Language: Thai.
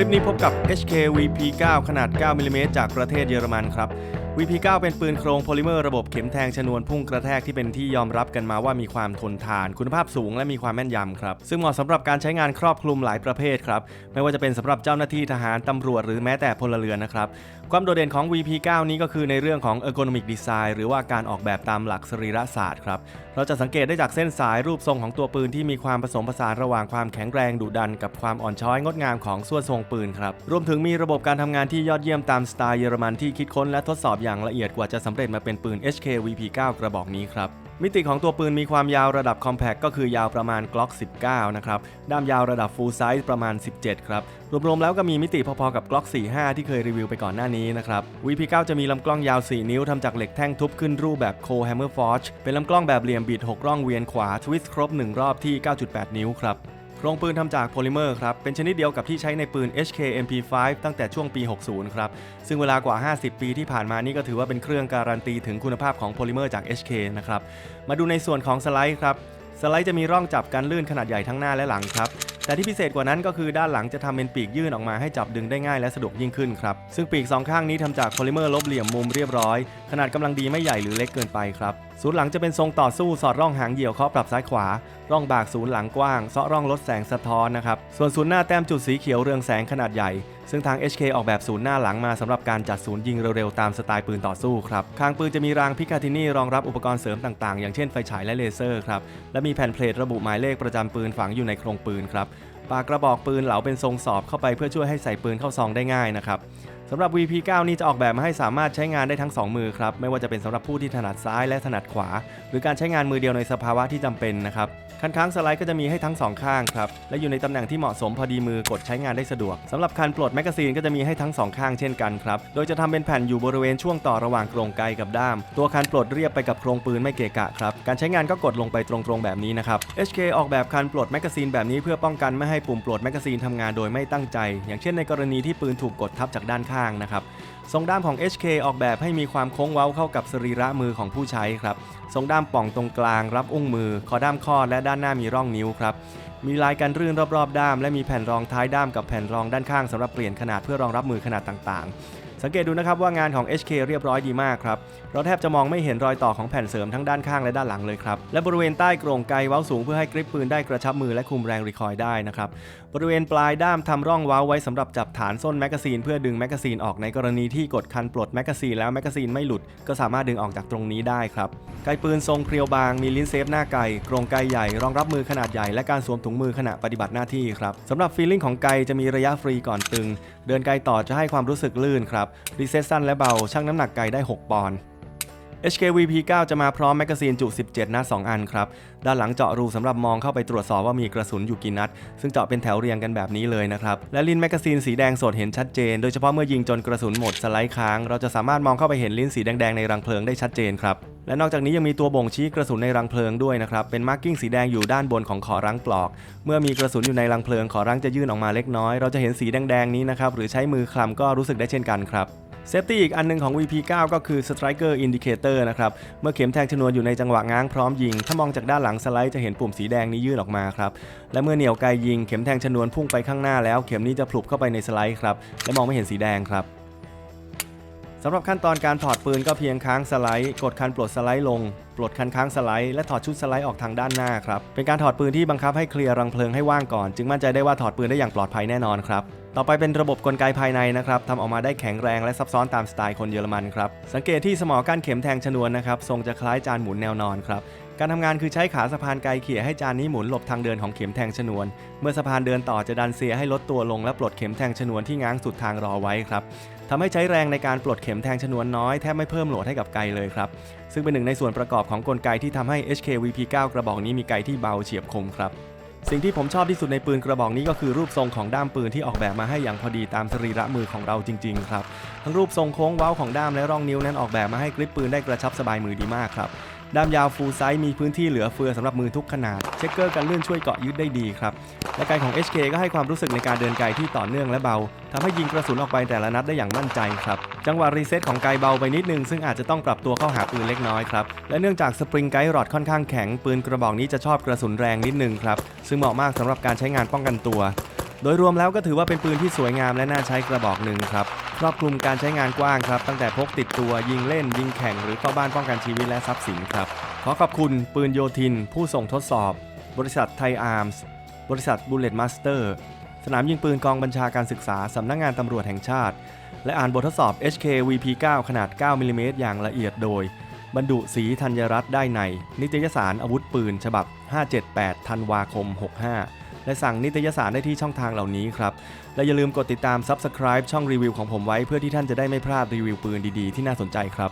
ลิปนี้พบกับ HK VP9 ขนาด 9มิลลิเมตรจากประเทศเยอรมันครับ VP9 เป็นปืนโครงโพลิเมอร์ระบบเข็มแทงชนวนพุ่งกระแทกที่เป็นที่ยอมรับกันมาว่ามีความทนทาน คุณภาพสูงและมีความแม่นยำครับ ซึ่งเหมาะสำหรับการใช้งานครอบคลุมหลายประเภทครับ ไม่ว่าจะเป็นสำหรับเจ้าหน้าที่ทหารตำรวจหรือแม้แต่พลเรือนนะครับ ความโดดเด่นของ VP9 นี้ก็คือในเรื่องของ ergonomic design หรือว่าการออกแบบตามหลักสรีระศาสตร์ครับเราจะสังเกตได้จากเส้นสายรูปทรงของตัวปืนที่มีความผสมผสานระหว่างความแข็งแรงดุดัน กับความอ่อนช้อยงดงามของส่วนทรงปืนครับรวมถึงมีระบบการทำงานที่ยอดเยี่ยมตามสไตล์เยอรมันที่คิดค้นและทดสอบอย่างละเอียดกว่าจะสำเร็จมาเป็นปืน HK VP9 กระบอกนี้ครับมิติของตัวปืนมีความยาวระดับ compact ก็คือยาวประมาณ Glock 19 นะครับ ด้ามยาวระดับ full size ประมาณ 17 ครับ รวมๆแล้วก็มีมิติพอๆกับ Glock 45 ที่เคยรีวิวไปก่อนหน้านี้นะครับ VP9 จะมีลำกล้องยาว 4 นิ้วทำจากเหล็กแท่งทุบขึ้นรูปแบบ c o Hammer Forge เป็นลำกล้องแบบเหลี่ยมบิด 6 ร่องเวียนขวา ทวิสต์ครบ 1 รอบที่ 9.8 นิ้วครับ โครงปืนทำจากโพลิเมอร์ครับ เป็นชนิดเดียวกับที่ใช้ในปืน HK MP5 ตั้งแต่ช่วงปี 60 ครับ ซึ่งเวลากว่า 50 ปีที่ผ่านมานี่ก็ถือว่าเป็นเครื่องการันตีถึงคุณภาพของโพลิเมอร์จาก HK นะครับ มาดูในส่วนของสไลด์ครับ สไลด์จะมีร่องจับกันลื่นขนาดใหญ่ทั้งหน้าและหลังครับแต่ที่พิเศษกว่านั้นก็คือด้านหลังจะทำเป็นปีกยื่นออกมาให้จับดึงได้ง่ายและสะดวกยิ่งขึ้นครับ ซึ่งปีกสองข้างนี้ทำจากโพลิเมอร์ลบเหลี่ยมมุมเรียบร้อย ขนาดกำลังดีไม่ใหญ่หรือเล็กเกินไปครับศูนย์หลังจะเป็นทรงต่อสู้สอดร่องหางเหยี่ยวเคาะปรับซ้ายขวา ร่องบากศูนย์หลังกว้างเซาะร่องลดแสงสะท้อนนะครับส่วนศูนย์หน้าแต้มจุดสีเขียวเรืองแสงขนาดใหญ่ ซึ่งทาง HK ออกแบบศูนย์หน้าหลังมาสำหรับการจัดศูนย์ยิงเร็วๆตามสไตล์ปืนต่อสู้ครับคางปืนจะมีรางพิคาทินี่รองรับอุปกรณ์เสริมต่างๆ อย่างเช่นไฟฉายและเลเซอร์ครับและมีแผ่นเพลทระบุหมายเลขประจำปืนฝังอยู่ในโครงปืนครับปากกระบอกปืนเหลาเป็นทรงสอบเข้าไปเพื่อช่วยให้ใส่ปืนเข้าซองได้ง่ายนะครับ สำหรับ VP9 นี้จะออกแบบมาให้สามารถใช้งานได้ทั้ง 2 มือครับ ไม่ว่าจะเป็นสำหรับผู้ที่ถนัดซ้ายและถนัดขวา หรือการใช้งานมือเดียวในสภาวะที่จำเป็นนะครับคันค้างสไลด์ก็จะมีให้ทั้ง 2 ข้างครับ และอยู่ในตำแหน่งที่เหมาะสมพอดีมือกดใช้งานได้สะดวกสำหรับคันปลดแมกกาซีนก็จะมีให้ทั้ง 2 ข้างเช่นกันครับ โดยจะทำเป็นแผ่นอยู่บริเวณช่วงต่อระหว่างกรงไกกับด้าม ตัวคันปลดเรียบไปกับโครงปืนไม่เกะกะครับ การใช้งานก็กดลงไปตรงๆแบบนี้นะครับ HK ออกแบบคันปลดแมกกาซีนแบบนี้เพื่อป้องกันไม่ให้ปุ่มปลดแมกกาซีนทำงานโดยไม่ตั้งใจ อย่างเช่นในกรณีที่ปืนถูกกดทับจากด้านข้างนะครับทรงด้ามของ HK ออกแบบให้มีความโค้งเว้าเข้ากับสรีระมือของผู้ใช้ครับ ทรงด้ามป่องตรงกลางรับอุ้งมือคอด้ามข้อและด้านหน้ามีร่องนิ้วครับ มีลายกันรื่นรอบๆ ด้าม และมีแผ่นรองท้ายด้ามกับแผ่นรองด้านข้างสำหรับเปลี่ยนขนาดเพื่อรองรับมือขนาดต่างๆ สังเกตดูนะครับว่างานของ HK เรียบร้อยดีมากครับ เราแทบจะมองไม่เห็นรอยต่อของแผ่นเสริมทั้งด้านข้างและด้านหลังเลยครับ และบริเวณใต้โกรงไกเว้าสูงเพื่อให้กริปปืนได้กระชับมือและคุมแรงรีคอยล์ได้นะครับ บริเวณปลายด้ามทำร่องเว้าไว้สำหรับจับฐานส้นแมกกาซีนเพื่อดึงแมกกาซีนออกในกรณีที่กดคันปลดแมกกาซีนแล้วแมกกาซีนไม่หลุด ก็สามารถดึงออกจากตรงนี้ได้ครับ ไกปืนทรงเพรียวบางมีลิ้นเซฟหน้าไกโกรงไกใหญ่รองรับมือขนาดใหญ่และการสวมถุงมือขณะปฏิบัติหน้าที่ครับสำหรับฟีลลิ่งของไกจะมีระยะฟรีก่อนตึง เดินไกต่อจะให้ความรู้สึกลื่นครับรีเซสสั้นและเบาชั่งน้ำหนักไกได้ 6 ปอนด์ HKVP9 จะมาพร้อมแมกกาซีนจุ 17 นัด 2 อันครับ ด้านหลังเจาะรูสำหรับมองเข้าไปตรวจสอบว่ามีกระสุนอยู่กี่นัด ซึ่งเจาะเป็นแถวเรียงกันแบบนี้เลยนะครับ และลิ้นแมกกาซีนสีแดงสดเห็นชัดเจน โดยเฉพาะเมื่อยิงจนกระสุนหมดสไลด์ค้าง เราจะสามารถมองเข้าไปเห็นลิ้นสีแดงๆในรังเพลิงได้ชัดเจนครับและนอกจากนี้ยังมีตัวบ่งชี้กระสุนในรังเพลิงด้วยนะครับ เป็นมาร์กิ้งสีแดงอยู่ด้านบนของขอรังปลอก เมื่อมีกระสุนอยู่ในรังเพลิงขอรังจะยื่นออกมาเล็กน้อย เราจะเห็นสีแดงๆนี้นะครับ หรือใช้มือคลำก็รู้สึกได้เช่นกันครับ เซฟตี้อีกอันหนึงของ VP9 ก็คือ Striker Indicator นะครับ เมื่อเข็มแทงชนวนอยู่ในจังหวะง้างพร้อมยิง ถ้ามองจากด้านหลังสไลด์จะเห็นปุ่มสีแดงนี้ยื่นออกมาครับ และเมื่อเหนี่ยวไกยิงเข็มแทงชนวนพุ่งไปข้างหน้าแล้ว เข็มนี้จะผลุบเข้าไปในสไลด์ครับ และมองไม่เห็นสีแดงครับ สำหรับขั้นตอนการถอดปืนก็เพียงค้างสไลด์ กดคันปลดสไลด์ลง ปลดคันค้างสไลด์และถอดชุดสไลด์ออกทางด้านหน้าครับ เป็นการถอดปืนที่บังคับให้เคลียร์รังเพลิงให้ว่างก่อน จึงมั่นใจได้ว่าถอดปืนได้อย่างปลอดภัยแน่นอนครับ ต่อไปเป็นระบบกลไกภายในนะครับทำออกมาได้แข็งแรงและซับซ้อนตามสไตล์คนเยอรมันครับ สังเกตที่สมอก้านเข็มแทงชนวนนะครับ ทรงจะคล้ายจานหมุนแนวนอนครับ การทำงานคือใช้ขาสะพานไกลเขี่ยให้จานนี้หมุนหลบทางเดินของเข็มแทงชนวน เมื่อสะพานเดินต่อจะดันเสียให้ลดตัวลงและปลดเข็มแทงชนวนที่ง้างสุดทางรอไว้ครับทำให้ใช้แรงในการปลดเข็มแทงชนวนน้อยแทบไม่เพิ่มโหลดให้กับไกเลยครับ ซึ่งเป็นหนึ่งในส่วนประกอบของกลไกที่ทำให้ HKVP9 กระบอกนี้มีไกที่เบาเฉียบคมครับสิ่งที่ผมชอบที่สุดในปืนกระบอกนี้ก็คือรูปทรงของด้ามปืนที่ออกแบบมาให้อย่างพอดีตามสรีระมือของเราจริงๆครับทั้งรูปทรงโค้งเว้าของด้ามและร่องนิ้วนั้นออกแบบมาให้กริปปืนได้กระชับสบายมือดีมากครับ ด้ามยาวฟูลไซส์มีพื้นที่เหลือเฟือสำหรับมือทุกขนาด เช็คเกอร์กันลื่นช่วยเกาะยึดได้ดีครับและไกของ HK ก็ให้ความรู้สึกในการเดินไกที่ต่อเนื่องและเบาทำให้ยิงกระสุนออกไปแต่ละนัดได้อย่างมั่นใจครับ จังหวะรีเซ็ตของไกเบาไปนิดนึงซึ่งอาจจะต้องปรับตัวเข้าหาปืนเล็กน้อยครับ และเนื่องจากสปริงไกด์รอดค่อนข้างแข็ง ปืนกระบอกนี้จะชอบกระสุนแรงนิดนึงครับ ซึ่งเหมาะมากสำหรับการใช้งานป้องกันตัว โดยรวมแล้วก็ถือว่าเป็นปืนที่สวยงามและน่าใช้กระบอกหนึ่งครับ ครอบคลุมการใช้งานกว้างครับ ตั้งแต่พกติดตัวยิงเล่น ยิงแข่งหรือเข้าบ้านป้องกันชีวิตและทรัพย์สินครับ ขอขอบคุณปืนโยธิน ผู้ส่งทดสอบ บริษัทไทยอาร์มส์บริษัทบุลเลตมาสเตอร์สนามยิงปืนกองบัญชาการศึกษา สำนักงานตำรวจแห่งชาติ และอ่านบททดสอบ HK VP9 ขนาด 9มิลลิเมตรอย่างละเอียดโดย บรรดุสีธัญรัตน์ได้ใน นิตยสารอาวุธปืน ฉบับ 578 ธันวาคม 65 และสั่งนิตยสารได้ที่ช่องทางเหล่านี้ครับ และอย่าลืมกดติดตาม Subscribe ช่องรีวิวของผมไว้เพื่อที่ท่านจะได้ไม่พลาดรีวิวปืนดีๆ ที่น่าสนใจครับ